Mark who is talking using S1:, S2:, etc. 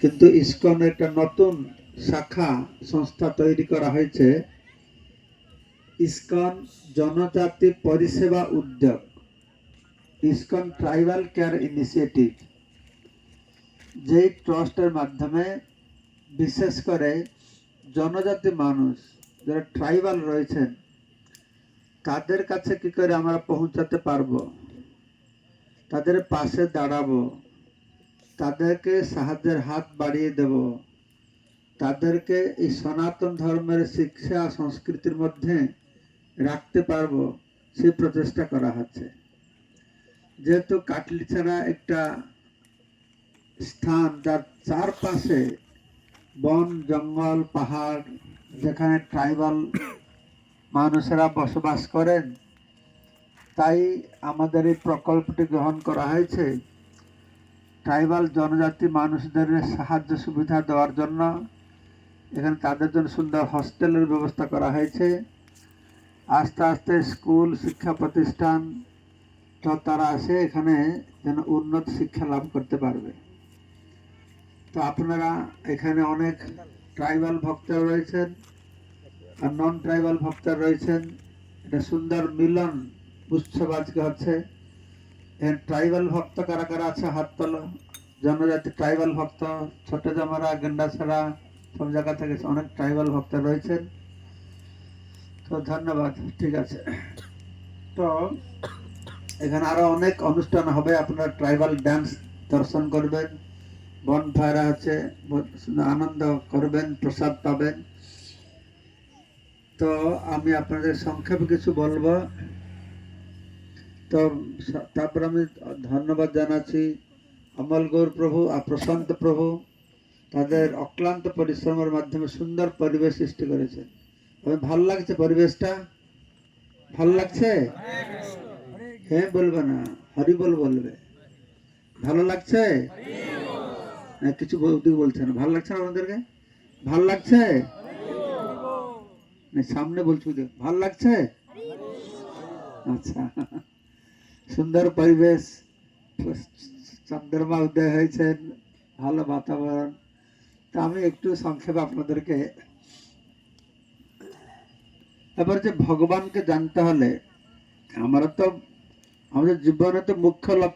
S1: কিন্তু ইসকন একটা নতুন শাখা সংস্থা তৈরি করা হয়েছে। ইসকন জনজাতি পরিষেবা উদ্যোগ। ISKCON tribal care initiative. যেই ট্রাস্টের মাধ্যমে বিশেষ করে জনজাতি মানুষ যারা ট্রাইবাল রয়েছেন, তাদের কাছে কি করে আমরা পৌঁছাতে পারব? তাদের পাশে দাঁড়াবো? তাদেরকে সাহায্যের হাত বাড়িয়ে দেব। তাদেরকে এই সনাতন ধর্মের শিক্ষা সংস্কৃতির মধ্যে রাখতে পারব, সেই প্রচেষ্টা করা হচ্ছে। যেহেতু কাটলি কাটলিছাড়া একটা স্থান যার চারপাশে বন, জঙ্গল, পাহাড়, যেখানে ট্রাইবাল মানুষেরা বসবাস করেন, তাই আমাদের এই প্রকল্পটি গ্রহণ করা হয়েছে। ট্রাইবাল জনজাতি মানুষদের সাহায্য সুবিধা দেওয়ার জন্য এখানে তাদের জন্য সুন্দর হস্টেলের ব্যবস্থা করা হয়েছে। আস্তে আস্তে স্কুল, শিক্ষা প্রতিষ্ঠান তো তারা আসে এখানে যেন উন্নত শিক্ষা লাভ করতে পারবে। তো আপনারা এখানে অনেক ট্রাইবাল ভক্তরা রয়েছেন আর নন ট্রাইবাল ভক্তরা রয়েছেন। এটা সুন্দর মিলন উৎসব আজকে হচ্ছে। ট্রাইবাল ভক্ত কারা কারা আছে হাত তোলো। জনজাতি ট্রাইবাল ভক্ত, ছোট জামারা, গেন্ডাছড়া, সব জায়গা থেকে অনেক ট্রাইবাল ভক্ত রয়েছেন। তো ধন্যবাদ, ঠিক আছে। তো এখানে আরও অনেক অনুষ্ঠান হবে, আপনার ট্রাইবাল ড্যান্স দর্শন করবেন বন ফায়ার আছে, আনন্দ করবেন, প্রসাদ পাবেন। তো আমি আপনাদের সংক্ষেপে কিছু বলব। তো তারপর আমি ধন্যবাদ জানাচ্ছি অমল গৌর প্রভু আর প্রশান্ত প্রভু। তাদের অক্লান্ত পরিশ্রমের মাধ্যমে সুন্দর পরিবেশ সৃষ্টি করেছে তবে ভালো লাগছে পরিবেশটা? ভালো লাগছে? হ্যাঁ বলবে না। হরিবল বলবে। ভালো লাগছে? না, কিছু বলতে বলছে না। ভালো লাগছে না আমাদেরকে ভালো লাগছে? সামনে বলছি ভালো লাগছে? আচ্ছা। সুন্দর পরিবেশ চন্দ্রমা উদয় হয়েছেন, ভালো বাতাবরণ। তা আমি একটু সংক্ষেপে আপনাদেরকে এবার যে ভগবানকে জানতে হলে, আমরা তো আমাদের জীবনে তো মুখ্য লক্ষ্য